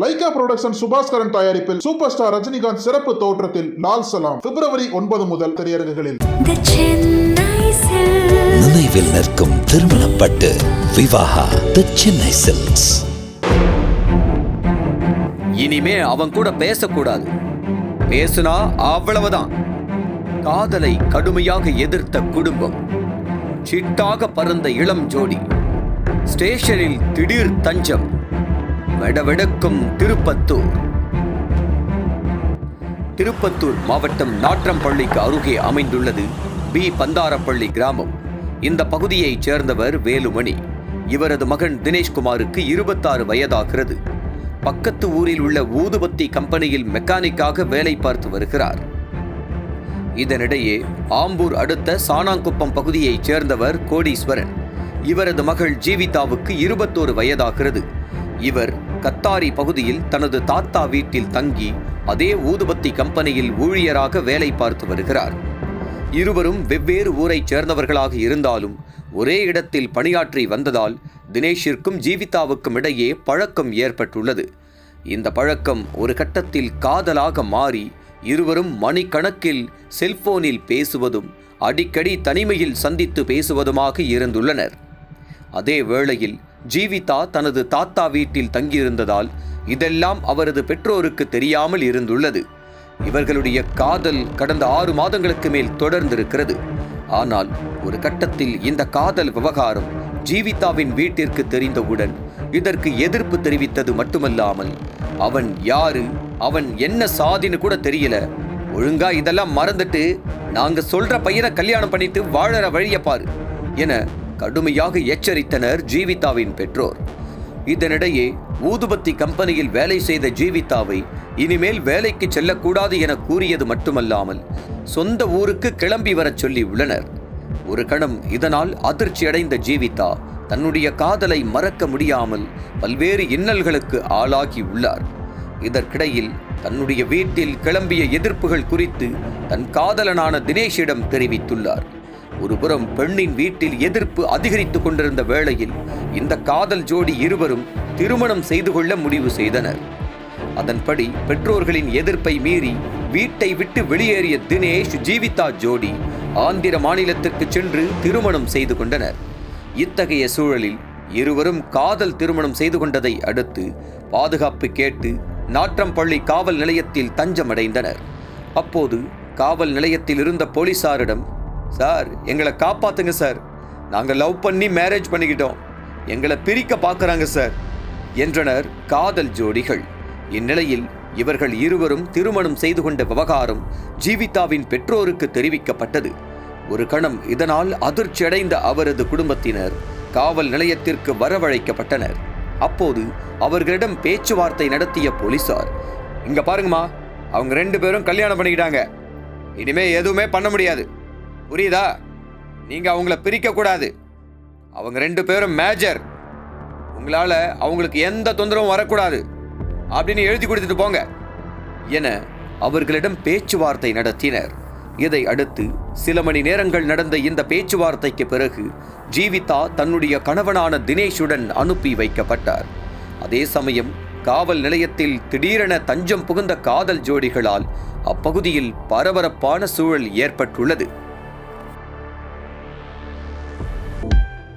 Lyca production Subaskaran தயாரிப்பில் super star Rajinikanth சிறப்பு தோற்றத்தில் லால் சலாம். பிப்ரவரி ஒன்பது முதல் திரையரங்குகளில். நினைவில் நிற்கும் திருமணப்பட்டு விவாகா தி சென்னை சில்க்ஸ் இனிமே அவன் கூட பேசக்கூடாது. பேசுனா அவ்வளவுதான். காதலை கடுமையாக எதிர்த்த குடும்பம். சிட்டாக பறந்த இளம் ஜோடி. ஸ்டேஷனில் திடீர் தஞ்சம். வெடவெடக்கும் திருப்பத்தூர். திருப்பத்தூர் மாவட்டம் நாற்றம்பள்ளிக்கு அருகே அமைந்துள்ளது பி. பந்தாரப்பள்ளி கிராமம். இந்த பகுதியைச் சேர்ந்தவர் வேலுமணி. இவரது மகன் தினேஷ்குமாருக்கு இருபத்தாறு வயதாகிறது. பக்கத்து ஊரில் உள்ள ஊதுபத்தி கம்பெனியில் மெக்கானிக்காக வேலை பார்த்து வருகிறார். இதனிடையே ஆம்பூர் அடுத்த சாணாங்குப்பம் பகுதியைச் சேர்ந்தவர் கோடீஸ்வரன். இவரது மகள் ஜீவிதாவுக்கு இருபத்தோரு வயதாகிறது. இவர் கத்தாரி பகுதியில் தனது தாத்தா வீட்டில் தங்கி அதே ஊதுபத்தி கம்பெனியில் ஊழியராக வேலை பார்த்து வருகிறார். இருவரும் வெவ்வேறு ஊரைச் சேர்ந்தவர்களாக இருந்தாலும் ஒரே இடத்தில் பணியாற்றி வந்ததால் தினேஷிற்கும் ஜீவிதாவுக்கும் இடையே பழக்கம் ஏற்பட்டுள்ளது. இந்த பழக்கம் ஒரு கட்டத்தில் காதலாக மாறி இருவரும் மணிக்கணக்கில் செல்போனில் பேசுவதும் அடிக்கடி தனிமையில் சந்தித்து பேசுவதுமாக இருந்துள்ளனர். அதே வேளையில் ஜீவிதா தனது தாத்தா வீட்டில் தங்கியிருந்ததால் இதெல்லாம் அவரது பெற்றோருக்கு தெரியாமல் இருந்துள்ளது. இவர்களுடைய காதல் கடந்த ஆறு மாதங்களுக்கு மேல் தொடர்ந்திருக்கிறது. ஆனால் ஒரு கட்டத்தில் இந்த காதல் விவகாரம் ஜீவிதாவின் வீட்டிற்கு தெரிந்தவுடன் இதற்கு எதிர்ப்பு தெரிவித்தது மட்டுமல்லாமல் அவன் யாரு அவன் என்ன சாதின்னு கூட தெரியல. ஒழுங்கா இதெல்லாம் மறந்துட்டு நாங்க சொல்ற பையனை கல்யாணம் பண்ணிட்டு வாழற வழிய பாரு என கடுமையாக எச்சரித்தனர் ஜீவிதாவின் பெற்றோர். இதனிடையே ஊதுபத்தி கம்பெனியில் வேலை செய்த ஜீவிதாவை இனிமேல் வேலைக்கு செல்லக்கூடாது என கூறியது மட்டுமல்லாமல் சொந்த ஊருக்கு கிளம்பி வரச் சொல்லி உள்ளனர். ஒரு கணம் இதனால் அதிர்ச்சியடைந்த ஜீவிதா தன்னுடைய காதலை மறக்க முடியாமல் பல்வேறு இன்னல்களுக்கு ஆளாகி உள்ளார். இதற்கிடையில் தன்னுடைய வீட்டில் கிளம்பிய எதிர்ப்புகள் குறித்து தன் காதலனான தினேஷிடம் தெரிவித்துள்ளார். ஒருபுறம் பெண்ணின் வீட்டில் எதிர்ப்பு அதிகரித்துக் கொண்டிருந்த வேளையில் இந்த காதல் ஜோடி இருவரும் திருமணம் செய்து கொள்ள முடிவு செய்தனர். அதன்படி பெற்றோர்களின் எதிர்ப்பை மீறி வீட்டை விட்டு வெளியேறிய தினேஷ் ஜீவிதா ஜோடி ஆந்திர மாநிலத்திற்கு சென்று திருமணம் செய்து கொண்டனர். இத்தகைய சூழலில் இருவரும் காதல் திருமணம் செய்து கொண்டதை அடுத்து பாதுகாப்பு கேட்டு நாற்றம்பள்ளி காவல் நிலையத்தில் தஞ்சமடைந்தனர். அப்போது காவல் நிலையத்தில் இருந்த போலீசாரிடம் சார் எங்களை காப்பாத்துங்க சார். நாங்கள் லவ் பண்ணி மேரேஜ் பண்ணிக்கிட்டோம். எங்களை பிரிக்க பார்க்குறாங்க சார். என்றனர் காதல் ஜோடிகள். இந்நிலையில் இவர்கள் இருவரும் திருமணம் செய்து கொண்ட விவகாரம் ஜீவிதாவின் பெற்றோருக்கு தெரிவிக்கப்பட்டது. ஒரு கணம் இதனால் அதிர்ச்சியடைந்த அவரது குடும்பத்தினர் காவல் நிலையத்திற்கு வரவழைக்கப்பட்டனர். அப்போது அவர்களிடம் பேச்சுவார்த்தை நடத்திய போலீசார் இங்க பாருங்கம்மா அவங்க ரெண்டு பேரும் கல்யாணம் பண்ணிக்கிட்டாங்க. இனிமே எதுவுமே பண்ண முடியாது. புரியுதா? நீங்க அவங்கள பிரிக்க கூடாது. அவங்க ரெண்டு பேரும் மேஜர். உங்களால அவங்களுக்கு எந்த தொந்தரவும் வரக்கூடாது. அப்படின்னு எழுதி கொடுத்துட்டு போங்க. என அவர்களிடம் பேச்சுவார்த்தை நடத்தினர். இதை அடுத்து சில மணி நேரங்கள் நடந்த இந்த பேச்சுவார்த்தைக்கு பிறகு ஜீவிதா தன்னுடைய கணவனான தினேஷுடன் அனுப்பி வைக்கப்பட்டார். அதே சமயம் காவல் நிலையத்தில் திடீரென தஞ்சம் புகுந்த காதல் ஜோடிகளால் அப்பகுதியில் பரபரப்பான சூழல் ஏற்பட்டுள்ளது.